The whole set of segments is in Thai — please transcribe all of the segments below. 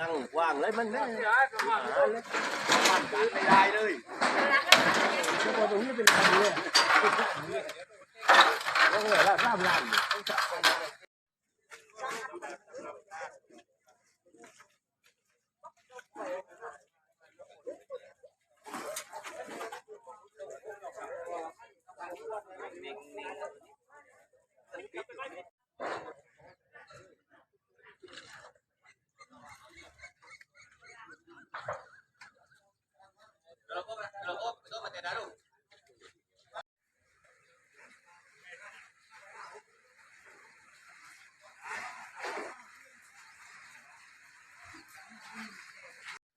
าลุงก้านั่งว่างเลยมันไม่หาเลยบ้านการไม่ได้เลยแล้วก็ตรงนี้เป็นคนเลยโอ้โหละร่ำรำ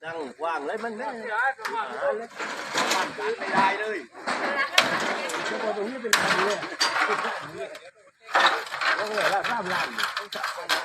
นั่งว่างเลยมันไม่หาเลยบ้านการไม่ได้เลยแล้วก็ตรงนี้เป็นคนเลยโอ้โหละร่ำรำเดื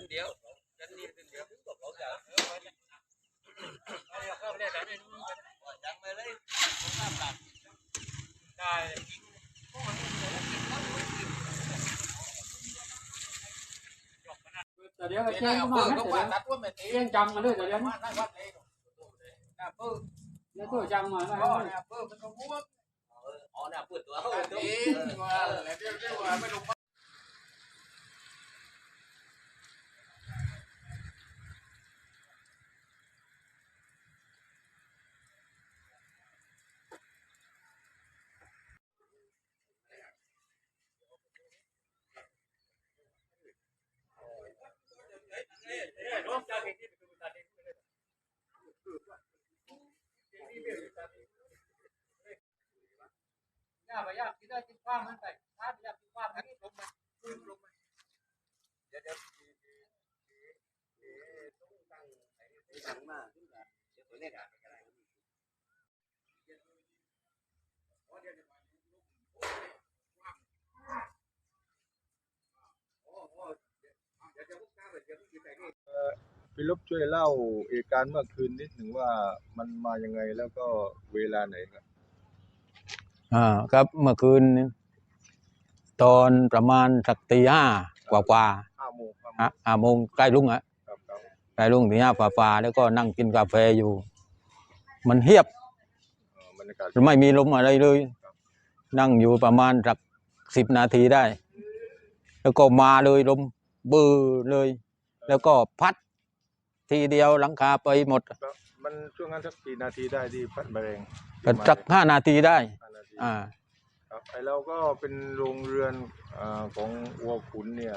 นี้เดือนเดียวถึงบอกเขาจะเออไปเนี่ยเอาเนี่ยเข้าไปได้ไหนจังไปเลยผมทำตัดได้ยิงแต่เดี๋ยวก็แจ้งเข้ามานะเดี๋ยวแจ้งจำมาเลยเดี๋ยวเดี๋ยวแล้วตัวจำมาแล้วอ๋อเนี่ยเปิดตัวเขาตัว ย่าไปย่าคิดได้คิดความมันไปถ้าอยากคิดความนี้ลงมาลงมาสั่งมาขึ้นมาเดี๋ยวตัวเล็กอะพี่ลบช่วยเล่าเหตุการณ์เมื่อคืนนิดหนึ่งว่ามันมายังไงแล้วก็เวลาไหนครับ อ่าครับเมื่อคืนนี้ตอนประมาณสักตีห้ากว่ากว่าห้าโมงห้าโมๆอะงห้าโมงใกล้รุ่งอะครับครับใกล้รุ่งตีห้ากว่าๆแล้วก็นั่งกินกาแฟอยู่ มันเฮียบ เอ่อบรรยากาศไม่มีลมอะไรเลย นั่งอยู่ประมาณสักสิบนาทีได้ แล้วก็มาเลยลมบือเลย แล้วก็พัด ทีเดียวหลังคาไปหมดแล้วมันช่วงนั้นสักกี่นาทีได้ที่พัดแมลงสักห้านาทีได้ห้านาที อ่าครับไอเราก็เป็นโรงเรือนอ่าของวัวขุนเนี่ย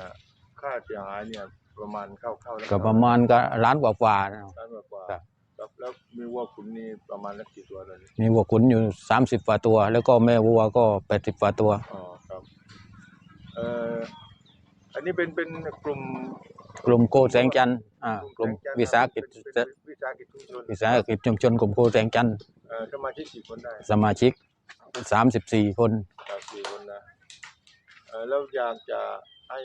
ค่าเสียหายเนี่ยประมาณเข้าๆแล้วก็ประมาณก็ล้านกว่าๆนะล้านกว่าครับ ครับแล้วมีวัวขุนนี่ประมาณสักกี่ตัวเลยมีวัวขุนอยู่สามสิบกว่าตัว แล้วก็แม่วัวก็แปดสิบกว่าตัว อ๋อครับเอ่ออันนี้เป็นเป็นกลุ่มกลุ่มโกแสงจันทร์อ่ากลุ่มวิสาหกิจเป็นวิสาหกิจชุมชนวิสาหกิจชุมชนกลุ่มโกแสงจันทร์เอ่อสมาชิกกี่คนได้สมาชิก สามสิบสี่คนครับสี่คนนะเอ่อแล้วอยากจะให้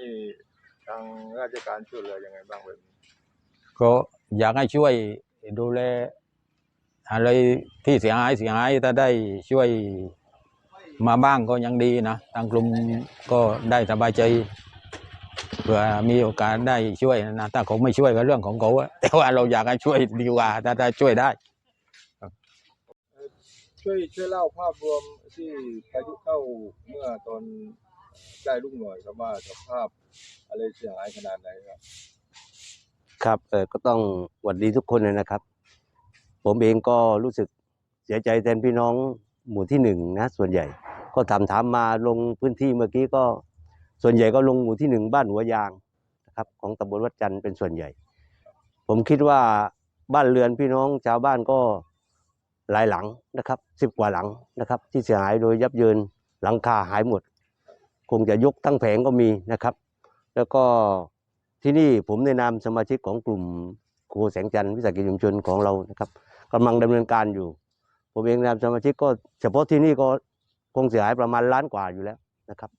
ทางราชการช่วยเหลือยังไงบ้างแบบนี้ก็อยากให้ช่วยดูแลอะไรที่เสียหายเสียหายถ้าได้ช่วยมาบ้างก็ยังดีนะทางกลุ่มก็ได้สบายใจเผื่อมีโอกาสได้ช่วยนะถ้าเขาไม่ช่วยก็เรื่องของเขาอะแต่ว่าเราอยากให้ช่วยดีกว่าถ้าได้ช่วยได้ ช่วยช่วยเล่าภาพรวมที่พายุเข้าเมื่อตอนใกล้ลูกหน่อยครับว่าสภาพอะไรเสียหายขนาดไหนครับ ครับเออก็ต้องหวัดดีทุกคนเลยนะครับ ผมเองก็รู้สึกเสียใจแทนพี่น้องหมู่ที่หนึ่งนะส่วนใหญ่ ก็ถามถามมาลงพื้นที่เมื่อกี้ก็ ส่วนใหญ่ก็ลงหมู่ที่หนึ่งบ้านหัวยางนะครับ ของตำบลวัดจันทร์เป็นส่วนใหญ่ ผมคิดว่าบ้านเรือนพี่น้องชาวบ้านก็ หลายหลังนะครับสิบกว่าหลังนะครับ ที่เสียหายโดยยับเยินหลังคาหายหมด คงจะยกทั้งแผงก็มีนะครับ แล้วก็ที่นี่ผมในนามสมาชิกของกลุ่มครูแสงจันทร์วิสาหกิจชุมชนของเรานะครับกำลังดำเนินการอยู่ ผมเองนนามสมาชิกก็เฉพาะที่นี่ก็คงเสียหายประมาณล้านกว่าอยู่แล้วนะครับ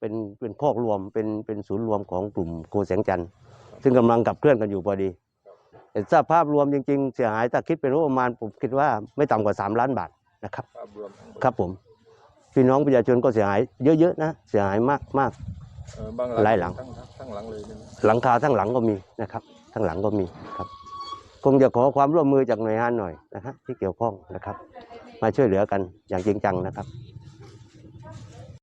เป็นเป็นคอกรวมเป็นเป็นศูนย์รวมของกลุ่มครูแสงจันทร์ซึ่งกำลังขับเคลื่อนกันอยู่พอดี แต่ถ้าภาพรวมจริง ๆ เสียหายถ้าคิดเป็นงบประมาณผมคิดว่าไม่ต่ำกว่า 3 ล้านบาทนะครับภาพรวมทั้งหมดครับผมพี่น้องประชาชนก็เสียหายเยอะๆนะเสียหายมากมากเออบางหลายหลังทั้งทั้งหลังเลยใช่ไหมหลังคาทั้งหลังก็มีนะครับ ทั้งหลังก็มีครับคงจะขอความร่วมมือจากหน่วยงานหน่อยนะฮะที่เกี่ยวข้องนะครับ มาช่วยเหลือกันอย่างจริงจังนะครับ